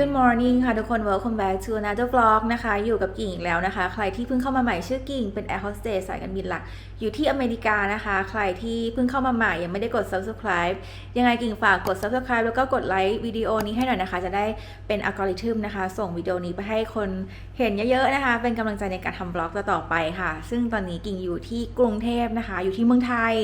Good morning ค่ะทุกคน welcome back to another vlog นะคะ อยู่กับกิ่งอีกแล้วนะคะ ใครที่เพิ่งเข้ามาใหม่ชื่อกิ่ง เป็น air hostess สายการบินหลัก อยู่ที่อเมริกานะคะ ใครที่เพิ่งเข้ามาใหม่ยังไม่ได้กด subscribe ยังไงกิ่งฝากกด subscribe แล้วก็กดไลค์วิดีโอนี้ให้หน่อยนะคะ จะได้เป็นอัลกอริทึมนะคะ ส่งวิดีโอนี้ไปให้คนเห็นเยอะๆนะคะ เป็นกำลังใจในการทำบล็อกต่อไปค่ะ ซึ่งตอนนี้กิ่งอยู่ที่กรุงเทพนะคะ อยู่ที่เมืองไทย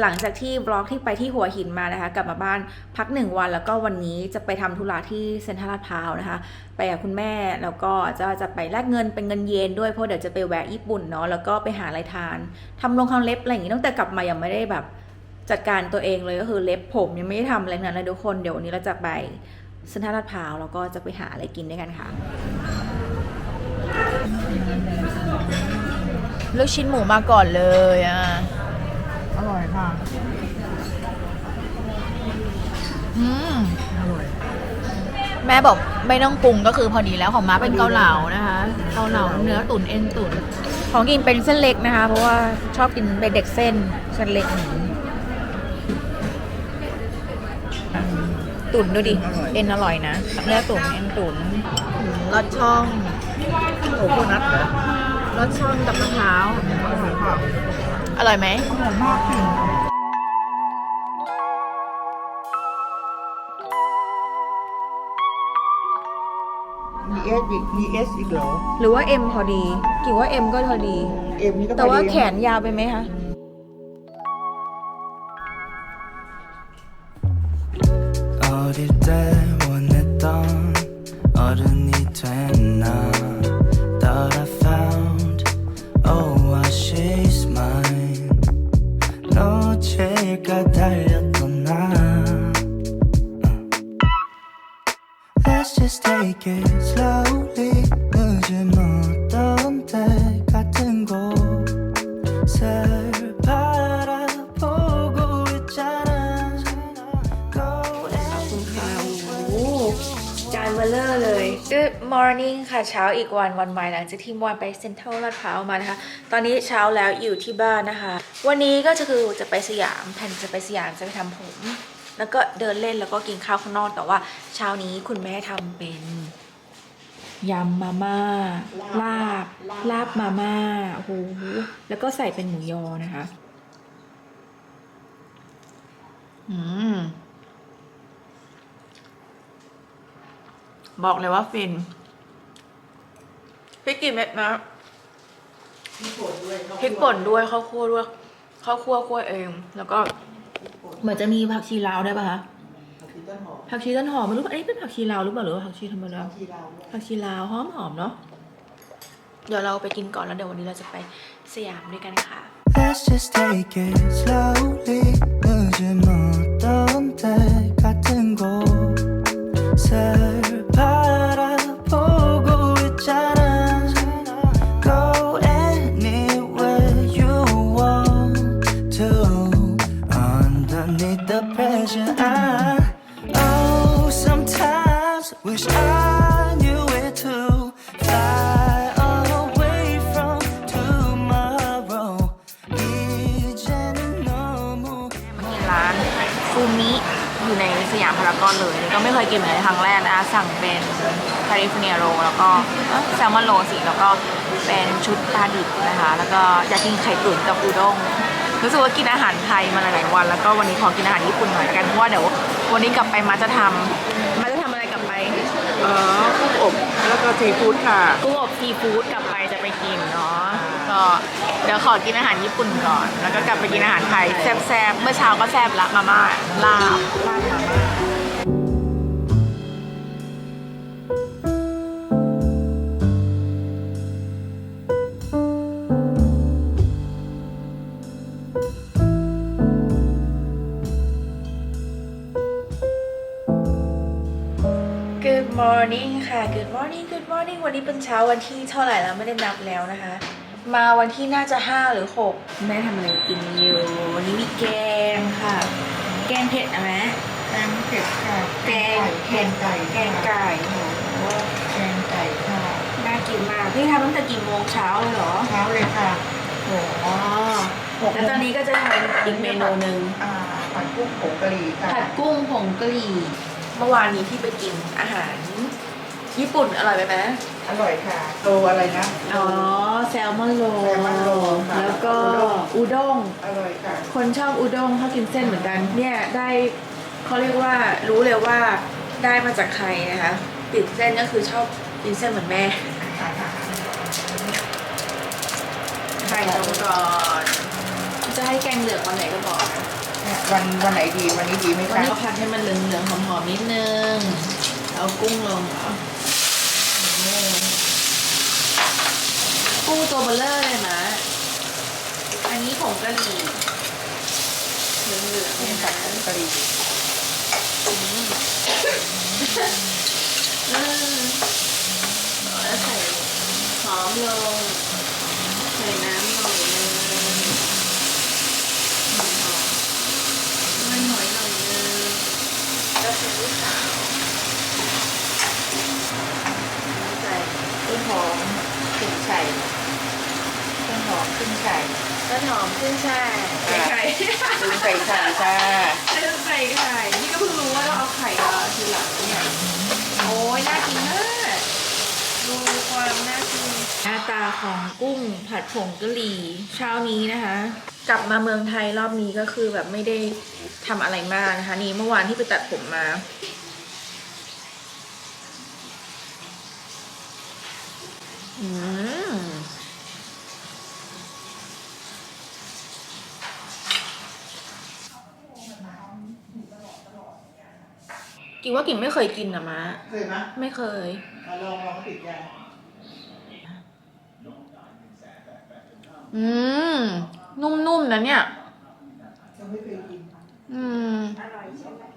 หลังจากที่บล็อกที่ไปที่หัวหินมานะคะ กลับมาบ้านพักหนึ่งวันแล้วก็วันนี้จะไปทำธุระที่เซ็นทรัลลาดพร้าวนะคะ ไปกับคุณแม่แล้วก็จะจะไปแลกเงินเป็นเงินเยนด้วยเพราะเดี๋ยวจะไปแวะญี่ปุ่นเนาะแล้วก็ไปหาอะไรทานทำลงทำเล็บอะไรอย่างงี้ตั้งแต่กลับมายังไม่ได้แบบจัดการตัวเองเลยก็คือเล็บผมยังไม่ได้ทำอะไรทั้งนั้นเลยทุกคนเดี๋ยววันนี้เราจะไปเซ็นทรัลลาดพร้าวแล้วก็จะไปหาอะไรกินด้วยกันค่ะ ลูกชิ้นหมูมาก่อนเลยอะ อร่อยค่ะ อืมอร่อย แม่บอกไม่ต้องปรุงก็คือพอดีแล้วของม้าเป็นเกาเหลานะคะเกาเหลาเนื้อตุ๋นเอ็นตุ๋นของกินเป็นเส้นเล็กนะคะ เพราะว่าชอบกินเป็นเด็กเส้นเส้นเล็กหนีตุ๋นดูดิเอ็นอร่อยนะเนื้อตุ๋นเอ็นตุ๋นรสช่องโอ้โหนัทเหรอรสช่องกับมะพร้าวอร่อยค่ะอร่อยไหมอร่อยมาก บิด VS อีกเหรอ หรือว่า M พอดีกิ่งว่า M ก็พอดีเนี่ก็แต่ว่าแขนยาวไปไหมคะ อดีต Good morning ค่ะเช้าอีกวันวันใหม่หลังจากที่มวานไปเซ็นทรัลลาดพร้าวมานะคะ ตอนนี้เช้าแล้วอยู่ที่บ้านนะคะ วันนี้ก็จะคือจะไปสยามแผนจะไปสยามจะไปทำผม แล้วก็เดินเล่นแล้วก็กินข้าวข้างนอกแต่ว่าเช้านี้คุณแม่ทำเป็นยำมาม่าลาบลาบมาม่าโอ้โหแล้วก็ใส่เป็นหมูยอนะคะ อืม บอกเลยว่าฟิน พริกกี่เม็ดนะพริกป่นด้วยข้าวคั่วด้วยข้าวคั่วคั่วเอง แล้วก็เหมือนจะมีผักชีลาวด้วยป่ะคะ ผักชีต้นหอม ผักชีต้นหอมไม่รู้ว่าอันนี้เป็นผักชีลาวหรือเปล่าหรือว่าผักชีธรรมดา ผักชีลาวด้วย ผักชีลาวหอมหอมๆเนาะเดี๋ยวเราไปกินก่อนแล้วเดี๋ยววันนี้เราจะไปสยามด้วยกันค่ะ Let's just take it slowly 늦은 어떤 때 같은 곳 านฟูมิอยู่ในสยามพารากอนเลยก็ไม่เคยกินเหมือนในครั้งแรกนะคะสั่งเป็นคาริฟเนียโรแล้วก็แซลมอนโรสิแล้วก็เป็นชุดปลาดิบนะคะ แล้วก็อยากกินไข่ตุ๋นกับอูด้งรู้สึกว่ากินอาหารไทยมาหลายๆวัน แล้วก็วันนี้ขอกินอาหารญี่ปุ่นหน่อยละกันเพราะว่าเดี๋ยววันนี้กลับไปมาจะทำมาจะทำอะไรกลับไปเออกุ้งอบแล้วก็ซีฟู้ดค่ะกุ้งอบซีฟู้ดกลับไปจะไปกินเนาะ ก็เดี๋ยวขอกินอาหารญี่ปุ่นก่อน แล้วก็กลับไปกินอาหารไทยแซ่บๆ เมื่อเช้าก็แซ่บละมาม่าลาบ Good morning ค่ะ Good morning Good morning วันนี้เป็นเช้าวันที่เท่าไหร่แล้วไม่ได้นับแล้วนะคะ มาวันที่น่าจะ 5 หรือ6แม่ทำอะไรกินอยู่วันนี้มีแกงค่ะ แกงเผ็ดนะแม่แกงเผ็ดค่ะแกงแกงไก่แกงไก่โอ้โหแกงไก่ค่ะน่ากินมากพี่ทำตั้งแต่กี่โมงเช้าเลยเหรอเช้าเลยค่ะโอ้โหแล้วตอนนี้ก็จะทำอีกเมนูหนึ่งอ่าผัดกุ้งผงกะหรี่ค่ะผัดกุ้งผงกะหรี่เมื่อวานนี้ที่ไปกินอาหาร ญี่ปุ่นอร่อยไหมแม่ อร่อยค่ะโลอะไรนะ อ๋อ แซลมอนโรแซลมอนโรค่ะ แล้วก็อุด้ง อร่อยค่ะคนชอบอุด้งชอบกินเส้นเหมือนกัน เนี่ยได้เขาเรียกว่ารู้เลยว่าได้มาจากใครนะคะติดเส้นก็คือชอบกินเส้นเหมือนแม่ไข่ลงก่อนจะให้แกงเหลืองวันไหนก็บอกนะเนี่ยวันวันไหนดีวันนี้ดีไหมวันคะนี้ก็พัดให้มันเหลืองๆหอมๆนิดนึง เอากุ้งลงเหรอ กุ้งตัวเบลเลอร์เลยมะอันนี้ผงกะหรี่เหลืองๆเป็เนี่นยผันะดกะหรี่อืมแล้วใส่หอมลง ใส่น้ำหน่อยนึงหอมๆมันหน่อยหน่อยนึงแล้วซีอิ๊วขาวใส่ต้นหอมขึ้นไช่ ต้นหอมขึ้นไข่ ต้นหอมขึ้นช่ายใส่ไข่ลืมใส่ไข่ค่ะใส่ไข่นี่ก็เพิ่งรู้ว่าเราเอาไข่มาทีหลังเนี่ยโอ้ยน่ากินมากดูความน่ากินหน้าตาของกุ้งผัดผงกะหรี่เช้านี้นะคะ กลับมาเมืองไทยรอบนี้ก็คือแบบไม่ได้ทำอะไรมากนะคะ นี่เมื่อวานที่ไปตัดผมมาอืม กิ่งว่ากิ่งไม่เคยกินนะมะเคยไหมไม่เคยมาลองลองติดยาอืม นุ่มๆนะเนี่ยยังไม่เคยกินอืม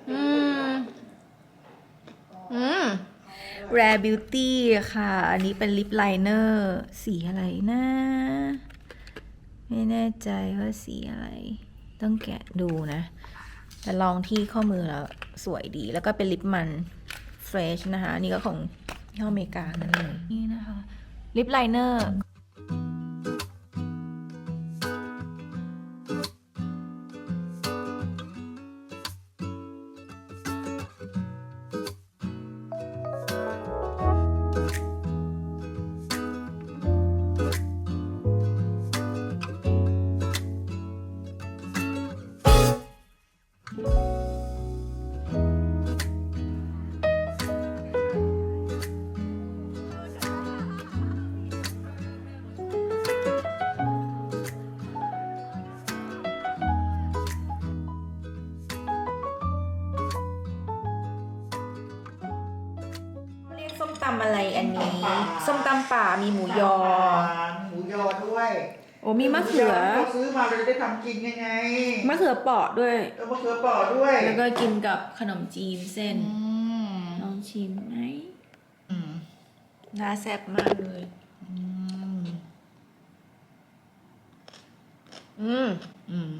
อืมอืม Rare Beauty ค่ะ อันนี้เป็นลิปไลเนอร์สีอะไรนะ ไม่แน่ใจว่าสีอะไร ต้องแกะดูนะ แต่ลองที่ข้อมือแล้วสวยดี แล้วก็เป็นลิปมันเฟรชนะคะ อันนี่ก็ของที่อเมริกานั่นเลยนี่นะคะลิปไลเนอร์ำอะไรอันนี้ ส้มตำป่ามีหมูยอ หมูยอด้วยโอ้มีมะเขือเราซื้อมาเราจะได้ทำกินยังไงมะเขือเปราะด้วย เออมะเขือเปราะด้วยแล้วก็กินกับขนมจีนเส้นอืมลองชิมไหมอืมน่าแซ่บมากเลย อืมอืมอืม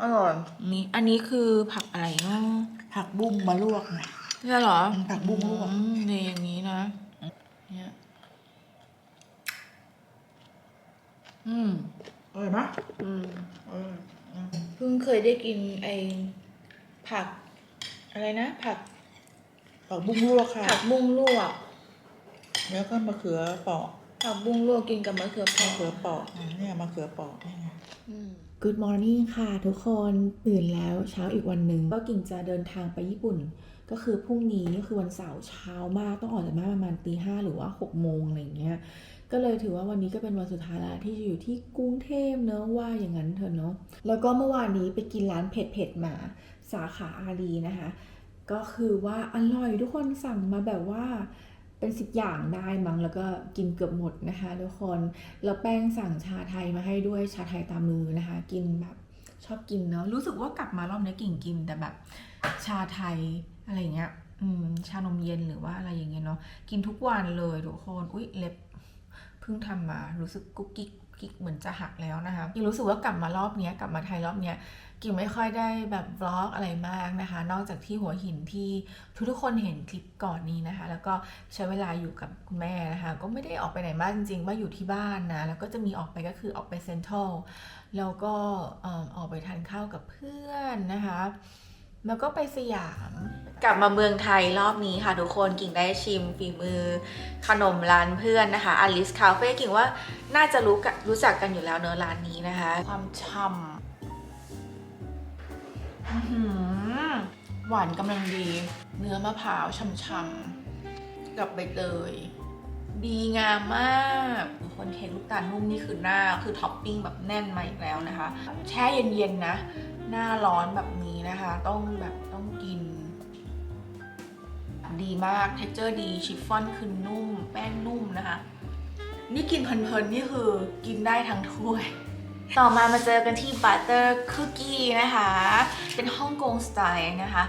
อร่อย นี่อันนี้คือผักอะไรเนาะผักบุ้งมาลวกไงใช่เหรอผักบุ้งลวก อืมเนี่ยอย่างนี้นะ เนี่ยอืมอร่อยไหมอืม เอออืมเพิ่งเคยได้กินไอผัก อะไรนะ ผักผักบุ้งลวกค่ะ ผักบุ้งลวก แล้วก็มะเขือเปราะผักบุ้งลวกกินกับมะเขือเปมะราะเขือเปราะอะเนี่ยมะเขือเปราะเนี่ยไง Good morning ค่ะ ทุกคนตื่นแล้วเช้าอีกวันหนึ่งก็กิ่งจะเดินทางไปญี่ปุ่น ก็คือพรุ่งนี้ก็คือวันเสาร์เช้ามากต้องออกจากบ้านประมาณตีห้าหรือว่าหกโมงอะไรเงี้ยก็เลยถือว่าวันนี้ก็เป็นวันสุดท้ายแล้วที่จะอยู่ที่กรุงเทพเนอะว่าอย่างนั้นเถอะเนอะแล้วก็เมื่อวานนี้ไปกินร้านเผ็ดเผ็ดๆมาสาขาอารีนะคะ ก็คือว่าอร่อยทุกคนสั่งมาแบบว่าเป็นสิบอย่างได้มั้งแล้วก็กินเกือบหมดนะคะทุกคนแล้วแป้งสั่งชาไทยมาให้ด้วยชาไทยตามมือนะคะ กินแบบชอบกินเนาะรู้สึกว่ากลับมารอบนี้กิ่งกินแต่แบบชาไทย อะไรเงี้ยอืมชานมเย็นหรือว่าอะไรอย่างเงี้ยเนาะกินทุกวันเลยทุกคนอุ้ยเล็บเพิ่งทำมารู้สึกกุ๊กกิ๊กกิ๊กเหมือนจะหักแล้วนะคะกิ่งรู้สึกว่ากลับมารอบเนี้ยกลับมาไทยรอบเนี้ยกิ่ไม่ค่อยได้แบบบล็อกอะไรมากนะคะ นอกจากที่หัวหินที่ทุกๆคนเห็นคลิปก่อนนี้นะคะ แล้วก็ใช้เวลาอยู่กับคุณแม่นะคะ ก็ไม่ได้ออกไปไหนมากจริงๆ ว่าอยู่ที่บ้านนะ แล้วก็จะมีออกไปก็คือออกไปเซ็นทรัลแล้วก็ออกไปทานข้าวกับเพื่อนนะคะ แล้วก็ไปสยาม กลับมาเมืองไทยรอบนี้ค่ะทุกคนกิ่งได้ชิมฝีมือขนมร้านเพื่อนนะคะอลิสคาเฟ่กิ่งว่าน่าจะรู้กันรู้จักกันอยู่แล้วเนอะร้านนี้นะคะ ความช่ำอื้อหือหวานกำลังดี เนื้อมะพร้าวช่ำๆกับใบเตยดีงามมากทุกคนเห็นลูกตาลนุ่มนี่คือหน้าคือท็อปปิ้งแบบแน่นมาอีกแล้วนะคะ แช่เย็นๆนะ หน้าร้อนแบบนี้นะคะ ต้องแบบต้องกิน ดีมากเท็กเจอร์ดีชิฟฟ่อนคือนุ่ม แป้งนุ่มนะคะ นี่กินเพลินๆนี่คือกินได้ทั้งถ้วย ต่อมามาเจอกันที่บัตเตอร์คุกกี้นะคะ เป็นฮ่องกงสไตล์นะคะ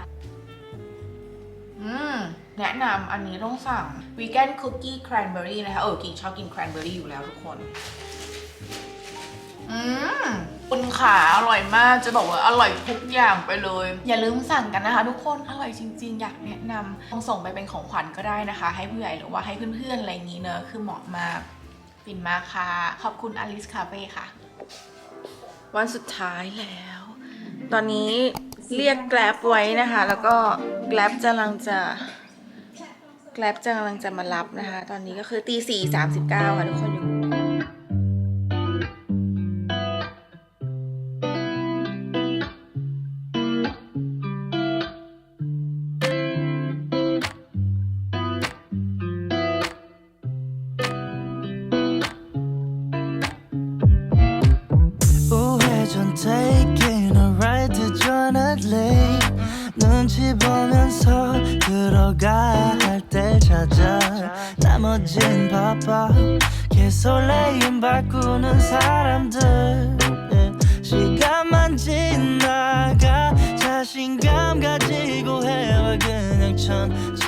อืมแนะนำอันนี้ต้องสั่งวีแกนคุกกี้แครนเบอรี่นะคะ เออกิ่งชอบกินแครนเบอรี่อยู่แล้วทุกคน อืม คุณขาอร่อยมากจะบอกว่าอร่อยทุกอย่างไปเลย อย่าลืมสั่งกันนะคะ ทุกคนอร่อยจริง ๆ อยากแนะนำลองส่งไปเป็นของขวัญก็ได้นะคะ ให้ผู้ใหญ่หรือว่าให้เพื่อนๆอะไรอย่างนี้เนอะคือเหมาะมากฟินมากค่ะ ขอบคุณอลิสคาเฟ่ค่ะ วันสุดท้ายแล้ว ตอนนี้เรียกแกลบไว้นะคะ แล้วก็แกลบจะกำลังจะแกลบจะกำลังจะมารับนะคะ ตอนนี้ก็คือตีสี่สามสิบเก้าค่ะทุกคน 나머진 바빠. 개설레임 바꾸는 사람들. 예, 시간만 지나가 자신감 가지고 해와 그냥 천천히